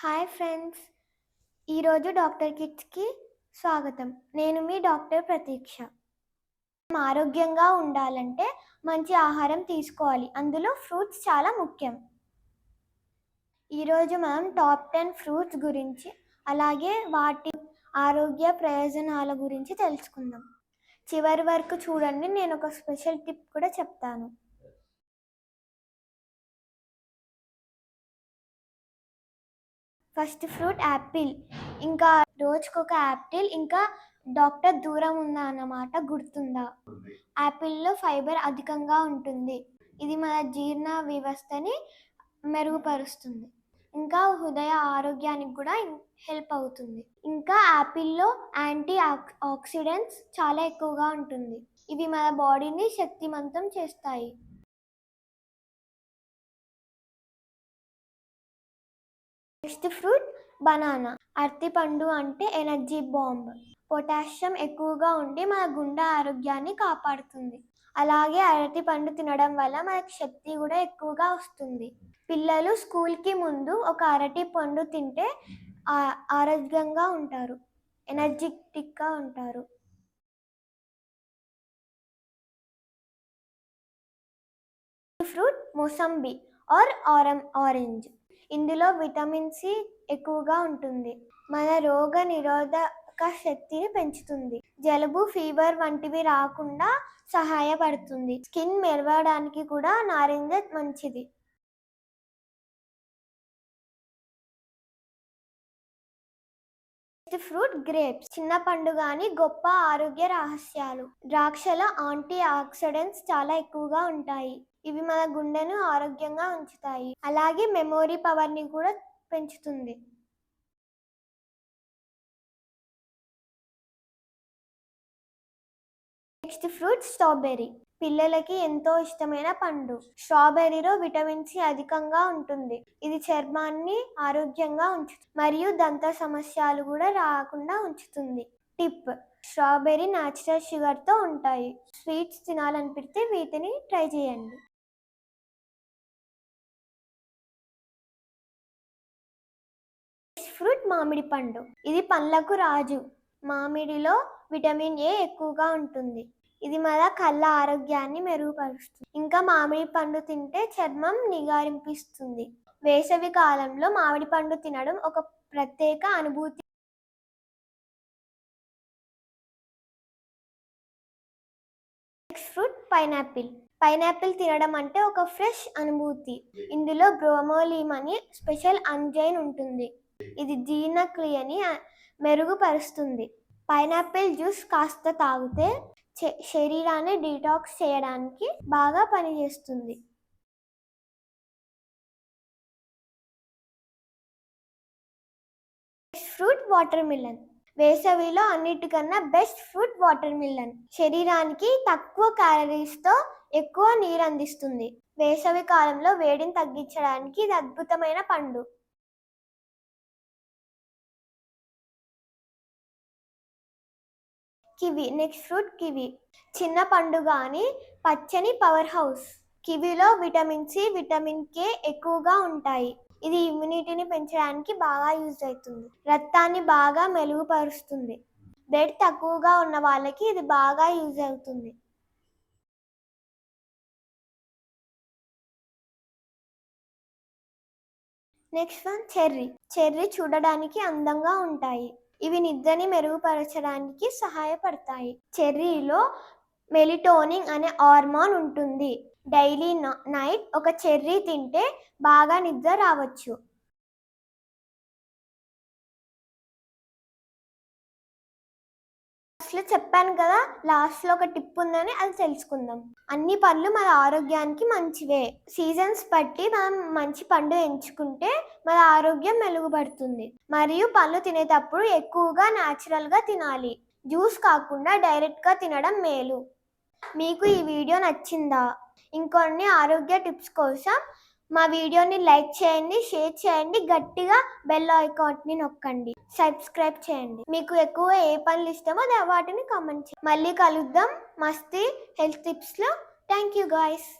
Hi friends. ఈరోజు doctor కిడ్స్కి స్వాగతం. నేను మీ డాక్టర్ ప్రతీక్ష. ఆరోగ్యంగా ఉండాలంటే మంచి ఆహారం తీసుకోవాలి. అందులో ఫ్రూట్స్ చాలా ముఖ్యం. ఈరోజు మనం టాప్ టెన్ ఫ్రూట్స్ గురించి అలాగే వాటి ఆరోగ్య ప్రయోజనాల గురించి తెలుసుకుందాం. చివరి వరకు చూడండి నేను ఒక స్పెషల్ టిప్ కూడా చెప్తాను. First fruit apple. ఇంకా రోజుకొక యాపిల్ ఇంకా డాక్టర్ దూరం ఉందా అన్నమాట గుర్తుందా? యాపిల్లో ఫైబర్ అధికంగా ఉంటుంది. ఇది మన జీర్ణ వ్యవస్థని మెరుగుపరుస్తుంది. ఇంకా హృదయ ఆరోగ్యానికి కూడా హెల్ప్ అవుతుంది. ఇంకా యాపిల్లో యాంటీ ఆక్సిడెంట్స్ చాలా ఎక్కువగా ఉంటుంది. ఇవి మన బాడీని శక్తివంతం చేస్తాయి. నెక్స్ట్ ఫ్రూట్ బనానా అరటిపండు అంటే ఎనర్జీ బాంబ్ పొటాషియం ఎక్కువగా ఉండి మన గుండె ఆరోగ్యాన్ని కాపాడుతుంది. అలాగే అరటి పండు తినడం వల్ల మనకు శక్తి కూడా ఎక్కువగా వస్తుంది. పిల్లలు స్కూల్కి ముందు ఒక అరటి పండు తింటే ఆరోగ్యంగా ఉంటారు. ఎనర్జెటిక్గా ఉంటారు. ఫ్రూట్ మోసంబి ఆర్ ఆరం ఆరెంజ్ ఇందులో విటమిన్ సి ఎక్కువగా ఉంటుంది. మన రోగ నిరోధక శక్తిని పెంచుతుంది. జలుబు ఫీవర్ వంటివి రాకుండా సహాయపడుతుంది. స్కిన్ మెరవడానికి కూడా నారింజ మంచిది. Fruit grapes. చిన్న పండు కానీ గొప్ప ఆరోగ్య రహస్యాలు. ద్రాక్షల యాంటీ ఆక్సిడెంట్స్ చాలా ఎక్కువగా ఉంటాయి. ఇవి మన గుండెను ఆరోగ్యంగా ఉంచుతాయి. అలాగే మెమోరీ పవర్ని కూడా పెంచుతుంది. Next fruit strawberry. పిల్లలకి ఎంతో ఇష్టమైన పండు. స్ట్రాబెర్రీలో విటమిన్ సి అధికంగా ఉంటుంది. ఇది చర్మాన్ని ఆరోగ్యంగా ఉంచుతుంది మరియు దంత సమస్యలు కూడా రాకుండా ఉంచుతుంది. టిప్ స్ట్రాబెర్రీ న్యాచురల్ షుగర్తో ఉంటాయి. స్వీట్స్ తినాలనిపిస్తే వీటిని ట్రై చేయండి. ఫ్రూట్ మామిడి పండు. ఇది పండ్లకు రాజు. మామిడిలో విటమిన్ ఏ ఎక్కువగా ఉంటుంది. ఇది మన కళ్ళ ఆరోగ్యాన్ని మెరుగుపరుస్తుంది. ఇంకా మామిడి పండు తింటే చర్మం నిగారింపిస్తుంది. వేసవి కాలంలో మామిడి పండు తినడం ఒక ప్రత్యేక అనుభూతి. Fruit pineapple. పైనాపిల్ తినడం అంటే ఒక ఫ్రెష్ అనుభూతి. ఇందులో బ్రోమోలిమ్ అని స్పెషల్ అంజైన్ ఉంటుంది. ఇది జీర్ణక్రియని మెరుగుపరుస్తుంది. పైనాపిల్ జ్యూస్ కాస్త తాగితే శరీరాన్ని డీటాక్స్ చేయడానికి బాగా పనిచేస్తుంది. Fruit watermelon. వేసవిలో అన్నిటికన్నా బెస్ట్ ఫ్రూట్ వాటర్ మిలన్. శరీరానికి తక్కువ క్యాలరీస్తో ఎక్కువ నీరు అందిస్తుంది వేసవి కాలంలో వేడిని తగ్గించడానికి ఇది అద్భుతమైన పండు. Kiwi next fruit kiwi. చిన్న పండు కానీ పచ్చని పవర్ హౌస్ కివిలో విటమిన్ సి విటమిన్ కే ఎక్కువగా ఉంటాయి. ఇది ఇమ్యూనిటీని పెంచడానికి బాగా యూజ్ అవుతుంది. రక్తాన్ని బాగా మెరుగుపరుస్తుంది. బ్లడ్ తక్కువగా ఉన్న వాళ్ళకి ఇది బాగా యూజ్ అవుతుంది. నెక్స్ట్ వన్ చెర్రీ చెర్రీ చూడడానికి అందంగా ఉంటాయి. ఇవి నిద్రని మెరుగుపరచడానికి సహాయపడతాయి. చెర్రీలో మెలిటోనింగ్ అనే హార్మోన్ ఉంటుంది. డైలీ నైట్ ఒక చెర్రీ తింటే బాగా నిద్ర రావచ్చు. లాస్ట్లో చెప్పాను కదా లాస్ట్లో ఒక టిప్ ఉందని అది తెలుసుకుందాం. అన్ని పళ్ళు మన ఆరోగ్యానికి మంచివే. సీజన్స్ బట్టి మనం మంచి పండు ఎంచుకుంటే మన ఆరోగ్యం మెరుగుపడుతుంది. మరియు పళ్ళు తినేటప్పుడు ఎక్కువగా న్యాచురల్గా తినాలి. జ్యూస్ కాకుండా డైరెక్ట్గా తినడం మేలు. మీకు ఈ వీడియో నచ్చిందా? ఇంకొన్ని ఆరోగ్య టిప్స్ కోసం మా వీడియోని లైక్ చేయండి షేర్ చేయండి గట్టిగా బెల్ ఐకాన్ని నొక్కండి. సబ్స్క్రైబ్ చేయండి. మీకు ఎక్కువ ఏ పనులు ఇష్టమో వాటిని కామెంట్ చేయండి. మళ్ళీ కలుద్దాం. Masti health టిప్స్లో. Thank you guys.